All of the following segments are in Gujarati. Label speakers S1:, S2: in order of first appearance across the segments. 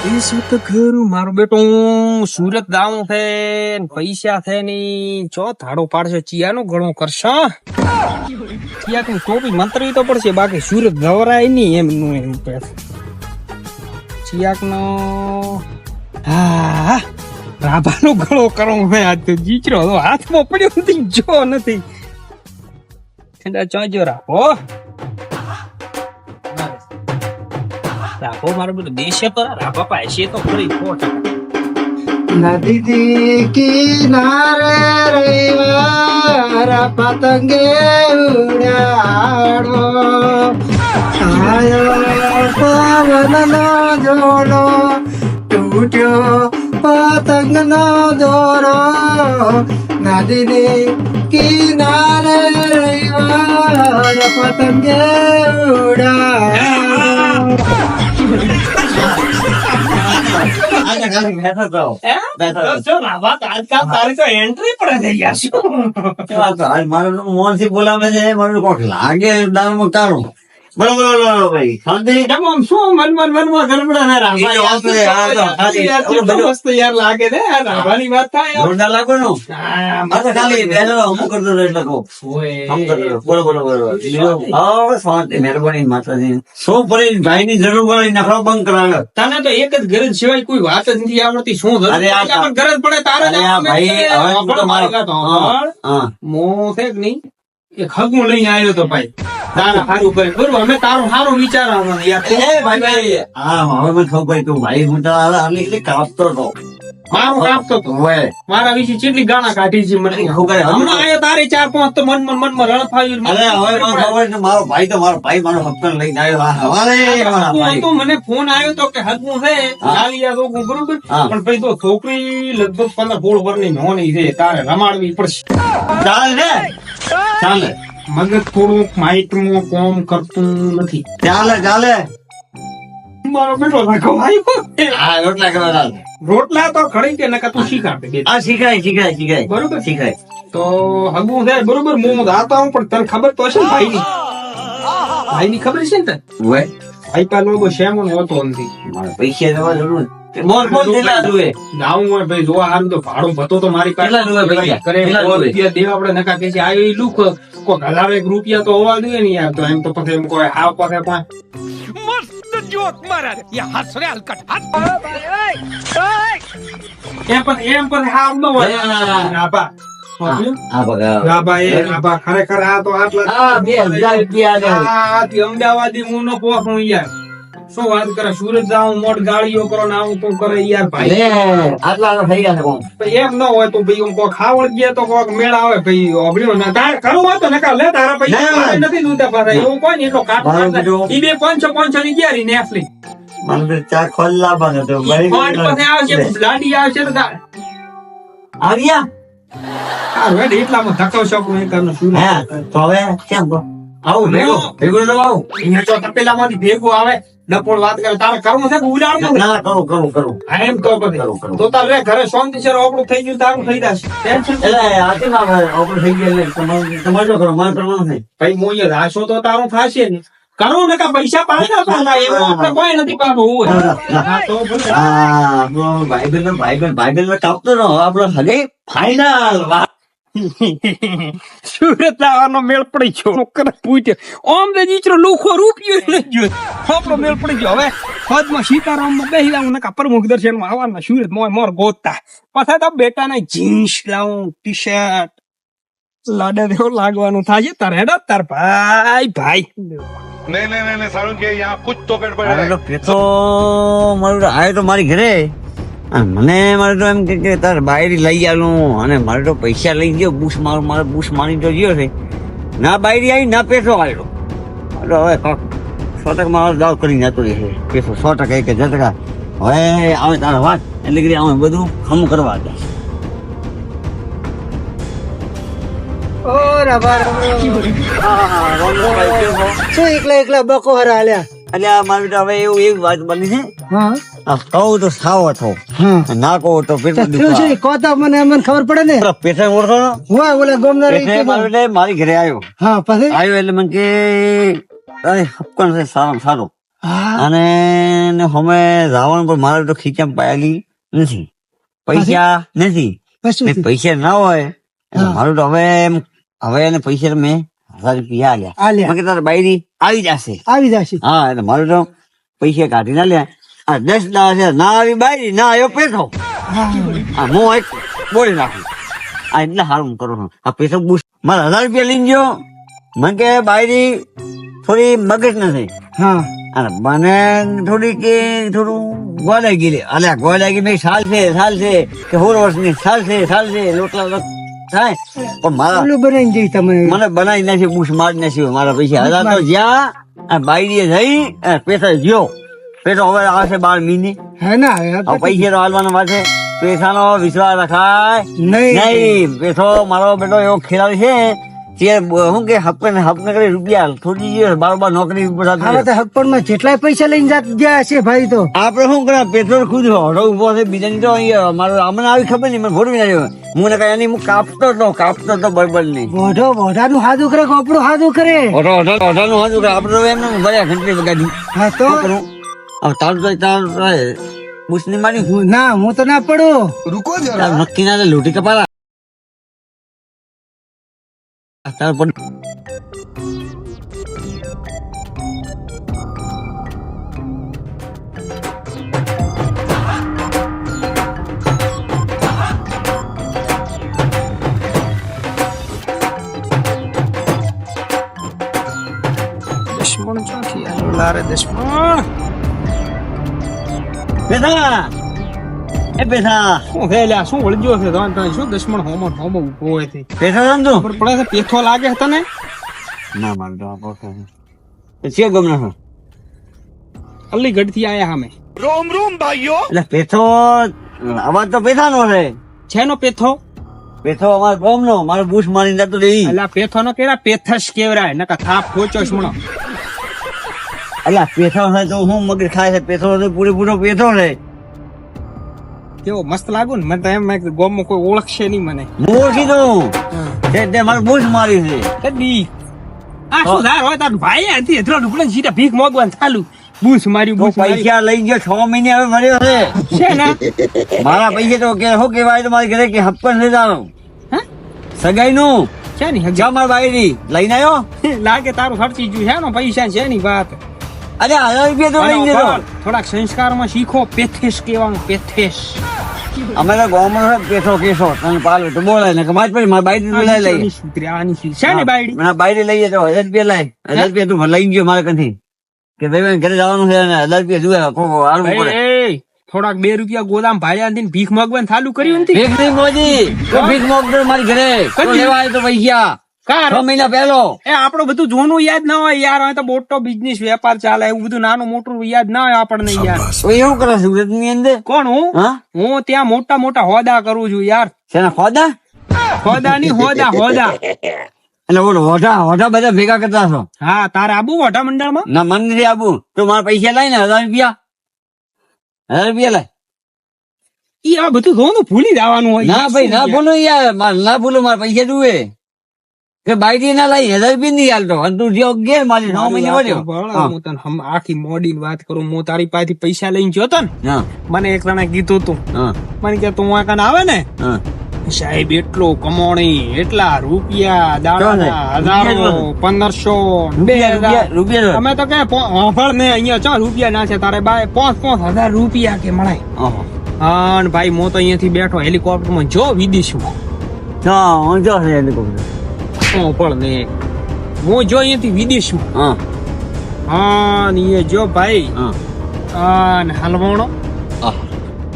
S1: એ શું તો ખરું મારો બેટો સુરત દાવું છે પૈસા છે ની ચો થાળો પાડશે, ચિયાનો ઘણો કરશે ચિયા તું ટોપી મંતરવી તો પડશે, બાકી સુરત ગવરાય નહીં એમનું એમ પે ચિયાક નો હા, રાભાનો ગળો કરો મેં આજ તો જીચરો, હાથમાં પડ્યો નથી, જો નથી. ઠંડા ચોજો રાખો રાખો, મારો બધું દેશે પર રાભા પાસે તો ખરી ખોટ
S2: નદી કિનારે રવિવાર પતંગે ઉડાડો. આયો પવનનો જોડો તૂટ્યો પતંગનો દોરો. નદીની કિનારે રવિવાર પતંગે ઉડાડો.
S3: મારું મોહનથી બોલાવે છે મારું કોક લાગે દારૂમાં તારું બરોબર બરોબર ભાઈ. શાંતિ?
S1: આમ શું મનમાં મનમાં ગડબડા ના રાભા
S3: એ વાત છે, આ તો ખાલી
S1: યાર
S3: ઓલું
S1: કેટલો
S3: બધું-
S1: મસ્ત યાર લાગે ને આ રાભાની વાત થાય
S3: જોરદાર લાગો ને?
S1: આ
S3: આ તો ખાલી બેનો અમુક કરતો રહે એટલે કહું.
S1: ઓય.
S3: આમ કરતો રહે. બોલો બોલો બોલો. હા શાંતિ મહેરબાની માતાજી. શું પડી ભાઈ ની જરૂર પડે નખરો બંધ કરાવે.
S1: તને તો એક જ ગરજ સિવાય કોઈ વાત જ નથી આવડતી શું ગરજ પડે? તારે જ
S3: ભાઈ. હવે હું તો
S1: મારી કે નહીં? એક હગું લઈને આવ્યો તો ભાઈ. તારે સારું કરે બરોબર અમે તારું સારું વિચાર યાર.
S3: ભાઈ ભાઈ. હા હવે મને ખબર પડી તું ભાઈ હું તો કાપતો હતો
S1: મારું કાપતો તો
S3: હવે
S1: મારા વિશે કેટલી ગાણા કાઢી છે મને? હમણાં આવ્યો તારે ચાર પાંચ તો મન મન મનમાં રણફાયું
S3: અરે હવે મને ખબર છે મારો ભાઈ તો મારો ભાઈ મારો હપ્તો લઈને આવ્યો. આ હવારે મારા
S1: હગું
S3: ભાઈ.
S1: હતું, મને ફોન આવ્યો તો કે હગું છે આવી આ છોકરું બરોબર પણ પછી તો છોકરી લગભગ પંદર સોળ વર્ષની નોની છે તારે રમાડવી પડશે.
S3: ચાલે ને ચાલે.
S1: મગજ થોડુંક માઇટમાં કોમ કરતું નથી.
S3: ચાલે ચાલે.
S1: મારો બેટો લાગો આવ્યો
S3: રોટલા કરવા
S1: રોટલા તો ખડી કે નકા તું શીખ આપે
S3: આ શીખાય શીખાય શીખાય.
S1: બરોબર?
S3: શીખાય.
S1: તો હગું થાય બરોબર? હું જાતો હું પણ તને ખબર તો છે ભાઈ ની ભાઈ ની ખબર છે ને તને? ભાઈ પેલો બહુ શેમો હોતો નથી.
S3: મારા પૈસા જવા જરૂર. મોર મોર કેટલા જોઈએ?
S1: જાવું હોય ભાઈ જોવા હારું તો ભાડું ભતો તો મારી પાસે.
S3: કેટલા રૂપિયા પૈસા?
S1: કરે
S3: રૂપિયા?
S1: દેવા આપણે નકા કે છે આવ્યો ઈ કોક હજાર રૂપિયા તો હોવા જોઈએ ને યાર. તો એમ તો પછી એમ કોઈ હાવ પાસે કોઈ એમ પણ એમ પણ હાવ ન હોય.
S3: હા.
S1: રાભા સમજ્યો?
S3: આ બગા
S1: રાભા એ રાભા ખરેખર આ તો આટલા
S3: હા બે હજાર રૂપિયા
S1: અમદાવાદી હું ન પહોંચું યાર શું વાત કરે? સુરત જાઉં મોટ ગાળીઓ કરો ને આવું તો કરે યાર ભાઈ.
S3: આટલા તો થઈ ગયા છે કોણ?
S1: એમ ન હોય તો ભાઈ કોઈ ખાવડ ગયા તો કોઈક મેળ આવે. ભાઈ ઓગળ્યો ને તાર કરવું હોય તો નકા લે તારા પૈસા નથી દૂધા પાસે એવું કોઈ ને એટલો કાટ
S3: મારો
S1: ઈ બે પાંચ પાંચની ગયા રી નેફલી.
S3: મને તો ચા ખોલ હતો. ભાઈ
S1: પાંચ પાસે આવશે લાડી આવશે તો
S3: આવ્યા
S1: આ રેડ એટલામાં ધક્કો શકું એ કરનો શું
S3: હે તો હવે કેમ? આવું ભેગો ભેગો. તો આવું.
S1: અહીંયા તો તપેલામાંથી ભેગો આવે ડપોળ વાત કરે. તારે કરવું છે કે ઉડાડવું?
S3: ના કરું કરું કરું.
S1: હા, એમ તો.
S3: કરું, કરું.
S1: તો તારે ઘરે શાંતિ છે આપણું થઈ ગયું તારું થઈ જશે. ટેન્શન.
S3: એટલે આજે ના ઓપરેશન થઈ ગયું એટલે તમારે કરો મારે કરવાનું નહીં
S1: ભાઈ હું અહીંયા રાશો તો તારું થશે ને કરું ને કા પૈસા પાછા પાછા એવું આપણે કોઈ નથી પાડવું હોય. હા તો ભાઈ
S3: હા ભાઈ ભાઈબંધ ભાઈ ભાઈબંધ કાપતો ન આપણો હગે ફાઈનલ
S1: સુરત આવવાનો મેળ રૂપિયો ને મેળ પડી ગયો. હવે પદમાં સીતારામમાં બેહી લાવું નકા પ્રમુખ દર્શનમાં બેટાને જીન્સ લાવું ટી શર્ટ લાડે દેવો લાગવાનું થાય તારે હેડો તાર ભાઈ ભાઈ.
S4: નહીં નહીં
S3: સારું
S4: કે
S3: યહાં કુછ મારું આયો તો મારી ઘરે. મને મારે તો એમ કે તારે બાયરી લઈ આવું અને મારે તો પૈસા લઈ ગયો બુશ મારો મારે બુશ મારી તો ગયો છે. ના બાયરી આવી ના પેસો આવ્યો એટલે હવે સો ટકા મારો દાવ કરી જતો રહેશે પેસો સો ટકા એક હજાર ટકા. હવે આવે તારો વાત એટલે કે અમે બધું ખમ કરવા હતા
S2: રાભા શું એકલા એકલા બકો હરા હાલ્યા?
S3: એટલે મારી હવે એવું એક વાત બની છે. કહું તો સાવ
S2: હતો.
S3: ના કહું તો
S2: થયું કોતા મને મને ખબર પડે ને.
S3: પેટા ઓળખો
S2: હોય ઓલા ગોમના
S3: એટલે મારે ઘરે આવ્યો.
S2: હા પછી?
S3: આવ્યો એટલે મને કે અરે હપકણ છે સારો. સારો અને ને હમે રાવણ પર મારે તો ખીચામાં પાયેલી નથી. પૈસા નથી. પૈસા ના હોય મારું તો હવે એમ- હવે એને પૈસા મેં હજાર રૂપિયા આલ્યા.
S2: આલ્યા.
S3: મેં તારે બાયરી આવી જશે.
S2: આવી જશે.
S3: હા એટલે મારું તો પૈસા કાઢી ના લે આ દસ દાડા છે ના આવી બાયરી ના આવ્યો પેઠો. આ હું એક બોલી નાખું. આ એટલે હારું કરું છું. આ પૈસા બુશ મારા હજાર રૂપિયા લઈને ગયો. મને કે બાયરી થોડી મગજ નથી.
S2: હા.
S3: અને મને થોડી કે થોડું ગોલાઈ ગયેલી. અલ્યા મેં સાલ છે સાલ છે. કે હોર વર્ષની સાલ છે સાલ છે. લોટલા લોટ થાય? પણ મારા
S2: બનાવી દઈ તમે.
S3: મને બનાવી નાખી બુશ મારી નાખી મારા પૈસા. હતા તો જ્યાં બાયરીએ જઈ પૈસા જ્યો. પેટો હવે આવશે બાર મહિને.
S2: હે ના
S3: પૈસા તો હાલવાના પાસે પૈસાનો વિશ્વાસ રખાય.
S2: નહીં
S3: પૈસો મારો બેટો એવો ખેલાડી છે તે શું કે હપ્તે ને હપ્તે કરી રૂપિયા થોડી દિવસ બાર નોકરી ઉપર
S2: હવે તો હપ્પનમાં જેટલા પૈસા લઈને જાત ગયા છે ભાઈ તો.
S3: આપણે શું કરે પેટ્રોલ ખુદ હોટો ઊભો છે બીજાની તો અહીંયા મારો અમને આવી ખબર નહીં મને ફોટો નાખ્યો હું ને કઈ એની હું કાપતો હતો કાપતો હતો બરબર નહીં
S2: મોઢો મોઢાનું હાજુ કરે કોપડું હાજુ કરે?
S3: ઓટો ઓટો ઓટોનું હાજુ કરે. આપણે તો એમને ભર્યા ઘંટી વગાડી.
S2: હા તો?
S3: તારું તો તારું તો બુશની મારી.
S2: ના હું તો ના પડું.
S3: તાર નક્કી ના લે લોટી કપાલા. તાર પણ
S1: દુશ્મન ચોથી આવ્યો લારે દુશ્મન
S3: બેઠા એ બેઠા.
S1: શું છે લ્યા શું વળગ્યો છે? તને તને શું દશમણ હોમો હોમો ઊભો હોય છે.
S3: બેઠા
S1: પડે છે પેથો લાગે છે તને?
S3: ના મારે તો આપો છે. છે ગમ ના
S1: અલીગઢથી આયા અમે.
S3: એટલે પેથો અવાજ તો પેથાનો છે.
S1: છેનો પેથો
S3: પેથો અમાર ગોમ નો મારો બુશ મારી જતો રહી.
S1: એટલે પેથો નો કેરા પેથસ કેવરાય. નકા થાપ ખોચો મણો
S3: એટલે પેથો છે તો હું મગર ખાય છે? પેથો તો પૂરેપૂરો પેથો છે.
S1: કેવો મસ્ત લાગુ ને? મને તો એમ ગોમમાં કોઈ ઓળખશે નહીં મને.
S3: હું. કીધું તે તે મારું બુશ મારી છે.
S1: કદી. આ શું ધાર હોય તાર ભાઈ હતી એટલો ઢુકડે સીધા ભીખ મોગવાન ચાલુ. બૂસ મારી
S3: તો
S1: બૂસ
S3: પૈસા લઈ ગયો છ મહિને હવે મળ્યો છે.
S1: છે ને?
S3: મારા પૈસા તો કે શું કેવાય તો મારી ઘરે કે હપ્પન લઈ જાણો સગાઈ નું
S1: છે ને
S3: જા મારા બાયરી લઈને આવ્યો
S1: લાગે તારું ખર્ચી ગયું. છે ને પૈસા છે ની વાત.
S3: અરે હજાર રૂપિયા તો લઈ ગયો
S1: થોડાક સંસ્કારમાં શીખો. પેથેશ કહેવાનું પેથેશ.
S3: અમે તો ગામમાં કેસો કેસો. તને પાલ તો બોલાય ને મારી પાસે મારી બાઈડી બોલાય લઈ
S1: આની સુધરી, આની સુધરી. છે ને બાયડી?
S3: મને બાયરી લઈ જતો હજાર રૂપિયા લાય. હજાર રૂપિયા તું લઈ ગયો મારે કંથી કે ભાઈ ઘરે જવાનું છે અને હજાર રૂપિયા જુએ હાલવું પડે.
S1: થોડાક બે રૂપિયા ગોદામ ભાડ્યા ને ભીખ માંગવાનું ચાલુ કર્યું
S3: ભીખ નહીં મોજી. ભીખ મોકલો મારી ઘરે. તો લેવા આવ્યો તો પૈસા
S1: કાર.
S3: છ મહિના પહેલો.
S1: એ આપણું બધું જોનું યાદ ના હોય યાર. હવે તો મોટો બિઝનેસ વેપાર ચાલે. એવું બધું નાનું મોટું યાદ ના હોય આપણને યાર.
S3: એવું કરે સુરતની અંદર?
S1: કોણ હું?
S3: હું?
S1: ત્યાં મોટા મોટા હોદા કરું છું યાર.
S3: શેના હોદા?
S1: હોદા ની હોદા હોદા.
S3: એટલે ઓલો હોઠા હોઠા બધા ભેગા કરતા છો
S1: હા તારે આબુ વટા મંડળમાં?
S3: ના મન નથી આબુ. તો મારા પૈસા લાય ને હજાર રૂપિયા. હજાર રૂપિયા લાય.
S1: ઈ આ બધું જોવાનું ભૂલી જવાનું હોય.
S3: ના ભાઈ ના ભૂલો યાર. મારે ના ભૂલો મારા પૈસા જુએ કે બાઈડી ના લાઈ હજાર રૂપિયા નહીં હાલતો. અને તું જો ઘેર મારી નવ મહિને
S1: મારી
S3: વર્યો
S1: વાત સાંભળ, હું. તને હમ- આખી મોડી વાત કરું. હું તારી પાસેથી પૈસા લઈને ગયો ને મને એક જણા કીધું તું. મને કે તું આ કાન આવે ને? સાહેબ એટલો કમાણી એટલા રૂપિયા દાડાના હજારો પંદરસો બે
S3: રૂપિયા
S1: અમે તો કે હોફળ ને અહીંયા ચા રૂપિયા ના છે? તારે બાય પાંચ પાંચ હજાર રૂપિયા કે
S3: મળાય.
S1: હા ભાઈ હું તો અહીંયાથી બેઠો હેલિકોપ્ટરમાં જો વિદેશમાં.
S3: હા હું જો છે હેલિકોપ્ટર
S1: પણ ને? હું જો અહીંયાથી વિદેશમાં.
S3: હા.
S1: હા ને એ જો ભાઈ.
S3: હા.
S1: હા ને હલવાણો.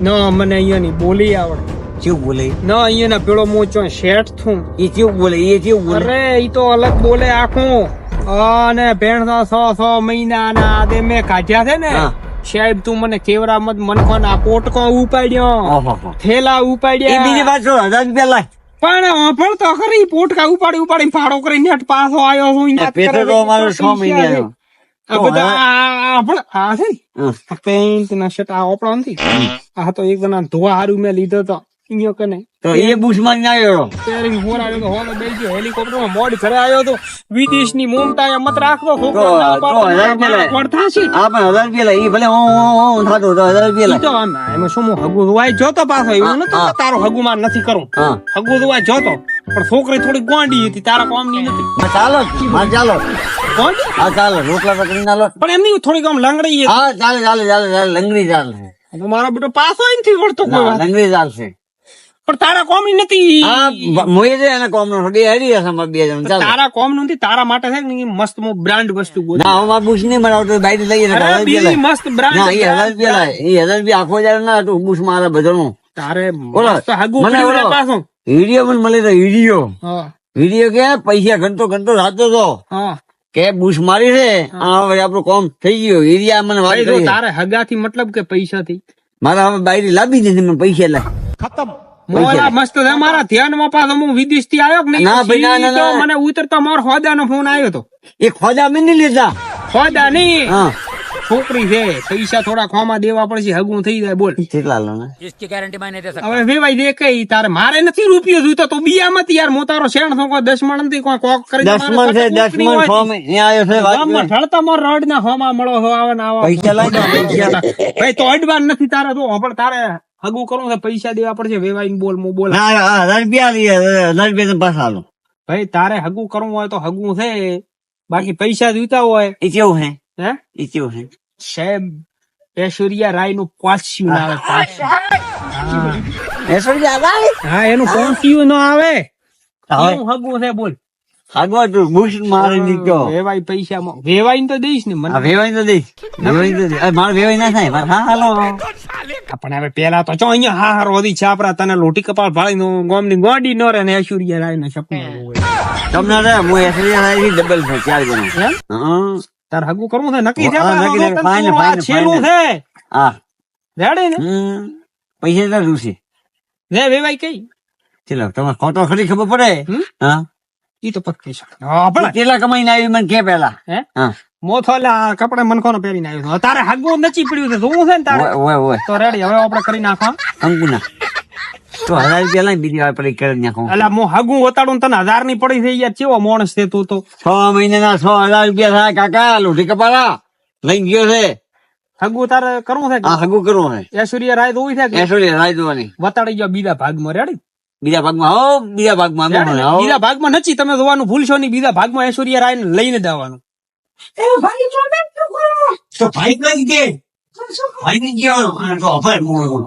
S1: ન મને અહીંયાની બોલી આવડે.
S3: કેવું બોલે?
S1: ન અહીંયાના પેલો મોચો શેઠ થું
S3: એ કેવું બોલે? એ કેવું બોલે?
S1: અરે એ તો અલગ બોલે આખું. અને ભેણસો સો સો મહિના ના આદે મેં કાઢ્યા છે ને. સાહેબ તું મને કેવરા મત મનખો ના પોટકો ઉપાડ્યો થેલા
S3: ઉપાડ્યા બીજી વાત હજાર રૂપિયા લાય.
S1: પણ પણ તો ખરી પોટકા ઉપાડી ઉપાડી ફાડો કરી નેટ પાછો આવ્યો છું
S3: પેટ્રોલ. અમારો છ મહિને આવ્યો.
S1: આ બધા આ- પણ આ છે પેન્ટ ના શર્ટ આ ઓપડો નથી? આ તો એક જણા ધોવા હારું મેં લીધો તો. અહીંયા કને.
S3: તો એ બુશ મારીને આવ્યો
S1: શેરિંગ ફોર આવ્યો તો હોમે બેસી ગયો. હેલિકોપ્ટરમાં મોડ ઘરે આવ્યો તો વિદેશની મોમતા મત રાખતો
S3: તો તો હજાર રૂપિયા
S1: પાડતો, થશે. જ.
S3: પણ હજાર રૂપિયા લે. ભલે હું હું હું થતું તો હજાર રૂપિયા
S1: તો આમ, એમાં શું હું હગું ધોવાય જોતો પાછો? એવું નતું તારો હગુ માર નથી કરું? હગુ હગું જોતો. પણ છોકરી થોડી ગોંડી હતી તારા કોમની નથી.
S3: હા, ચાલો. હા ચાલો.
S1: ગોંડી?
S3: હા ચાલો. રોટલા તો કરી નાલો.
S1: પણ એમની થોડીક આમ લંગડી
S3: હા ચાલે ચાલે ચાલે ચાલે. લંગડી ચાલશે
S1: તો મારો બેટો પાછો નથી વળતો કોઈ
S3: લંગડી ચાલશે.
S1: પણ તારા કોમની નથી.
S3: છે એને કોમ નો બે હરી હશે બે જણ ચાલો.
S1: તારા કોમનું નથી તારા માટે છે ને બ્રાન્ડ વસ્તુ ગોતી.
S3: ના હું બુશ નહીં બનાવતો બાઈક લઈએ ને
S1: અરે
S3: હજાર રૂપિયા
S1: બીજી મસ્ત બ્રાન્ડ
S3: ના એ હજાર રૂપિયા લે એ હજાર રૂપિયા આખો જાય ના તું બુશ મારે બધાનું.
S1: તારે મસ્ત હગું
S3: મને
S1: કર્યું રે
S3: બોલો.
S1: પાછું.
S3: વીડિયો પણ મળે તો વીડિયો.
S1: હા.
S3: કે પૈસા ઘંટો ઘંટો રાતો તો કે બુશ મારી છે આ હવે આપણું કોમ થઈ ગયું ઈરિયા મને વાત
S1: તારે હગાથી મતલબ કે પૈસાથી.
S3: મારા હવે બાયરી લાવી દે મને પૈસા લે
S1: મોલા મસ્ત છે. મારા ધ્યાનમાં પાછો હું વિદેશથી આવ્યો કે નહીં?
S3: ના ભાઈ, ના, ના,
S1: મને ઉતરતા મારો હોદાનો ફોન આવ્યો તો.
S3: એ ખોદા મેં નહીં લીધા.
S1: ખોદા નહીં.
S3: હા.
S1: છોકરી છે. પૈસા થોડા ખોમાં દેવા પડશે હગું થઈ જાય. બોલ.
S3: કેટલા લો ને
S1: હવે વેવાઈ દે કઈ તારે મારે નથી રૂપિયો જોઈતો તો બિયામાં યાર મો તારો શેણ થોકો દસમણથી કોઈ કોક કરી
S3: દસ મણ છે દસ મણ ખોમ આવ્યો છે
S1: ગામમાં ઠળતા મોર રડ ના ખોમાં મળો હો આવે ને આવા
S3: પૈસા લાવી
S1: ભાઈ તો અડવાન નથી તારે તો પણ તારે હગું કરવું છે પૈસા દેવા પડશે વેવાઈ બોલ મો બોલ.
S3: હજાર રૂપિયા હજાર રૂપિયા પાછા
S1: ભાઈ તારે હગું કરવું હોય તો હગું છે. બાકી પૈસા જોઈતા હોય.
S3: એ કેવું હે
S1: હે?
S3: એ કેવું હે
S1: સાહેબ ઐશ્વર્યા રાયનું પાસ્યું ના આવે.
S3: એસો રૂપિયા
S1: હા એનું પાસ્યું ન આવે. હું. હગું છે બોલ.
S3: આગળ તું બુશ મારી નીકળો
S1: વેવાઈ પૈસા વેવાઈ તો દઈશ ને મને.
S3: વેવાઈ તો દઈશ. વેવાઈ તો દઈશ. મારે વેવાઈ ના થાય. મારે હા હાલો.
S1: પણ હવે પેલા તો ચો અહીંયા હા હારો હતી છાપરા તને લોટી કપાળ ભાળી નું ગોમની ગોડી નો રે ને ઐશ્વર્યા રાય ને સપનું
S3: તમને રે હું એસો રૂપિયા ડબલ છે ચાર હા.
S1: તાર હગું કરવું છે? નક્કી છે
S3: નક્કી છે.
S1: Fine fine
S3: final.
S1: છે?
S3: હા.
S1: રેડી ને?
S3: હમ. પૈસા તો રૂસે
S1: રે વેવાઈ કઈ?
S3: ચલો તમારે ખોટો ખરી ખબર પડે? હા.
S1: ઈ તો પક્કી છે. હા ભલે.
S3: કેટલા કમાઈને આવી મને કે પેલા.
S1: હે?
S3: હા.
S1: મોથોલા કપડે મનખોનો પહેરીને આવ્યો તારે હગું નચી પડ્યું છે જોવું છે ને તારે?
S3: ઓય ઓય ઓય.
S1: તો રેડી હવે આપણે કરી
S3: નાખવા તો હજાર રૂપિયા લઈને બીજી વાર પડી કરી નાખું.
S1: એટલે હું હગું વતાડું તને હજારની પડી થઈ યાર ચેવો માણસ છે તું તો?
S3: છ મહિનાના છ હજાર રૂપિયા થાય કાકા લોઢી કપાળા લઈ ગયો છે.
S1: હગું તારે કરવું છે
S3: આ હગું કરવું છે.
S1: ઐશ્વર્યા રાય તો છે કે?
S3: રાય દોવાની
S1: વતાડી ગયો બીજા ભાગમાં રેડી?
S3: બીજા ભાગમાં હો બીજા ભાગમાં
S1: બીજા ભાગમાં નથી તમે જોવાનું ભૂલશો નહીં બીજા ભાગમાં ઐશ્વર્યા રાય લઈને જવાનું
S3: તો ભાઈ કઈ દે ભાઈ ગયો અફર મોડું